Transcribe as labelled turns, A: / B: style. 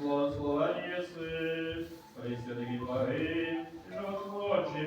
A: Благословен єси, присвятий благий, що хоче